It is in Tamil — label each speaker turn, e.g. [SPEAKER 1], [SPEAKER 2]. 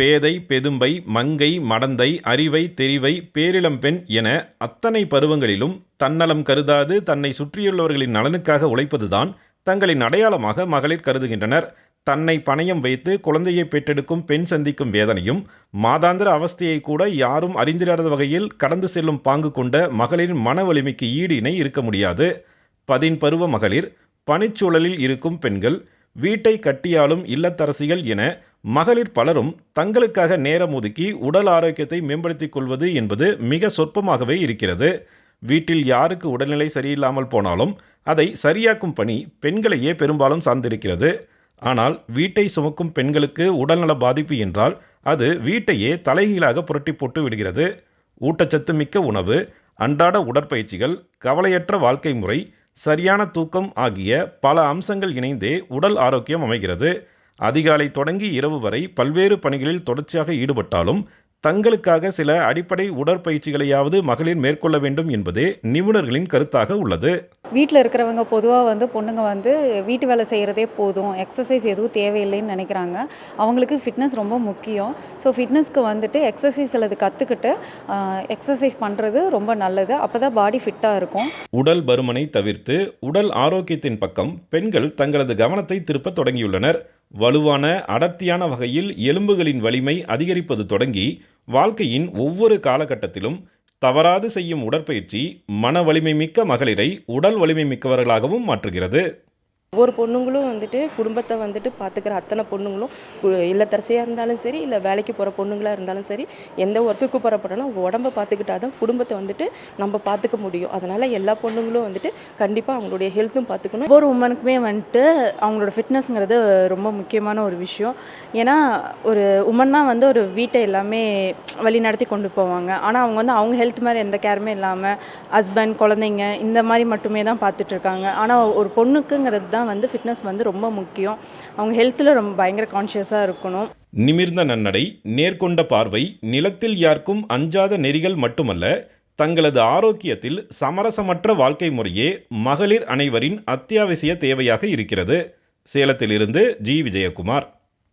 [SPEAKER 1] பேதை பெதும்பை மங்கை மடந்தை அறிவை தெரிவை பேரிளம்பெண் என அத்தனை பருவங்களிலும் தன்னலம் கருதாது தன்னை சுற்றியுள்ளவர்களின் நலனுக்காக உழைப்பதுதான் தங்களின் அடையாளமாக மகளிர் கருதுகின்றனர். தன்னை பணயம் வைத்து குழந்தையை பெற்றெடுக்கும் பெண் சந்திக்கும் வேதனையும் மாதாந்திர அவஸ்தையை கூட யாரும் அறிந்திராத வகையில் கடந்து செல்லும் பாங்கு கொண்ட மகளிரின் மன வலிமைக்கு ஈடு இணை இருக்க முடியாது. பதின் பருவ மகளிர் பனிச்சூழலில் இருக்கும் பெண்கள் வீட்டை கட்டியாலும் இல்லத்தரசிகள் என மகளிர் பலரும் தங்களுக்காக நேரம் ஒதுக்கி உடல் ஆரோக்கியத்தை மேம்படுத்திக் கொள்வது என்பது மிக சொற்பமாகவே இருக்கிறது. வீட்டில் யாருக்கு உடல்நிலை சரியில்லாமல் போனாலும் அதை சரியாக்கும் பணி பெண்களையே பெரும்பாலும் சார்ந்திருக்கிறது. ஆனால் வீட்டை சுமக்கும் பெண்களுக்கு உடல்நல பாதிப்பு என்றால் அது வீட்டையே தலைகீழாக புரட்டி போட்டு விடுகிறது. ஊட்டச்சத்து மிக்க உணவு அன்றாட உடற்பயிற்சிகள் கவலையற்ற வாழ்க்கை முறை சரியான தூக்கம் ஆகிய பல அம்சங்கள் இணைந்தே உடல் ஆரோக்கியம் அமைகிறது. அதிகாலை தொடங்கி இரவு வரை பல்வேறு பணிகளில் தொடர்ச்சியாக ஈடுபட்டாலும் தங்களுக்காக சில அடிப்படை உடற்பயிற்சிகளையாவது மகளிர் மேற்கொள்ள வேண்டும் என்பதே நிபுணர்களின் கருத்தாக உள்ளது.
[SPEAKER 2] வீட்டில் இருக்கிறவங்க பொதுவாக வந்து பொண்ணுங்க வந்து வீட்டு வேலை செய்கிறதே போதும். எக்ஸசைஸ் எதுவும் தேவையில்லைன்னு நினைக்கிறாங்க. அவங்களுக்கு ஃபிட்னஸ் ரொம்ப முக்கியம். ஸோ ஃபிட்னஸ்க்கு வந்துட்டு எக்ஸசைஸ் அல்லது கற்றுக்கிட்டு எக்ஸசைஸ் பண்ணுறது ரொம்ப நல்லது. அப்போ தான் பாடி ஃபிட்டாக இருக்கும்.
[SPEAKER 1] உடல் பருமனை தவிர்த்து உடல் ஆரோக்கியத்தின் பக்கம் பெண்கள் தங்களது கவனத்தை திருப்ப தொடங்கியுள்ளனர். வலுவான அடர்த்தியான வகையில் எலும்புகளின் வலிமை அதிகரிப்பது தொடங்கி வாழ்க்கையின் ஒவ்வொரு காலகட்டத்திலும் தவறாது செய்யும் உடற்பயிற்சி மன வலிமை மிக்க மகளிரை உடல் வலிமை மிக்கவர்களாகவும் மாற்றுகிறது.
[SPEAKER 3] ஒவ்வொரு பொண்ணுங்களும் வந்துட்டு குடும்பத்தை வந்துட்டு பார்த்துக்கிற அத்தனை பொண்ணுங்களும் இல்லத்தரசியாக இருந்தாலும் சரி இல்லை வேலைக்கு போகிற பொண்ணுங்களாக இருந்தாலும் சரி எந்த ஒர்க்குக்கு போகிற பொண்ணுனா உடம்ப பார்த்துக்கிட்டா தான் குடும்பத்தை வந்துட்டு நம்ம பார்த்துக்க முடியும். அதனால் எல்லா பொண்ணுங்களும் வந்துட்டு கண்டிப்பாக அவங்களுடைய ஹெல்த்தும் பார்த்துக்கணும்
[SPEAKER 4] ஒவ்வொரு உமனுக்குமே வந்துட்டு அவங்களோட ஃபிட்னஸ்ங்கிறது ரொம்ப முக்கியமான ஒரு விஷயம். ஏன்னா ஒரு உமன் தான் வந்து ஒரு வீட்டை எல்லாமே வழி நடத்தி கொண்டு போவாங்க. ஆனால் அவங்க வந்து அவங்க ஹெல்த் மாதிரி எந்த கேருமே இல்லாமல் ஹஸ்பண்ட் குழந்தைங்க இந்த மாதிரி மட்டுமே தான் பார்த்துட்ருக்காங்க ஆனால் ஒரு பொண்ணுக்குங்கிறது தான் தான் வந்து ஃபிட்னஸ் வந்து ரொம்ப முக்கியம். அவங்க ஹெல்த்தில் ரொம்ப பயங்கர கான்ஷியஸாக இருக்கணும்.
[SPEAKER 1] நிமிர்ந்த நன்னடை நேர்கொண்ட பார்வை நிலத்தில் யாருக்கும் அஞ்சாத நெறிகள் மட்டுமல்ல தங்களது ஆரோக்கியத்தில் சமரசமற்ற வாழ்க்கை முறையே மகளிர் அனைவரின் அத்தியாவசிய தேவையாக இருக்கிறது. சேலத்திலிருந்து ஜி. விஜயகுமார்.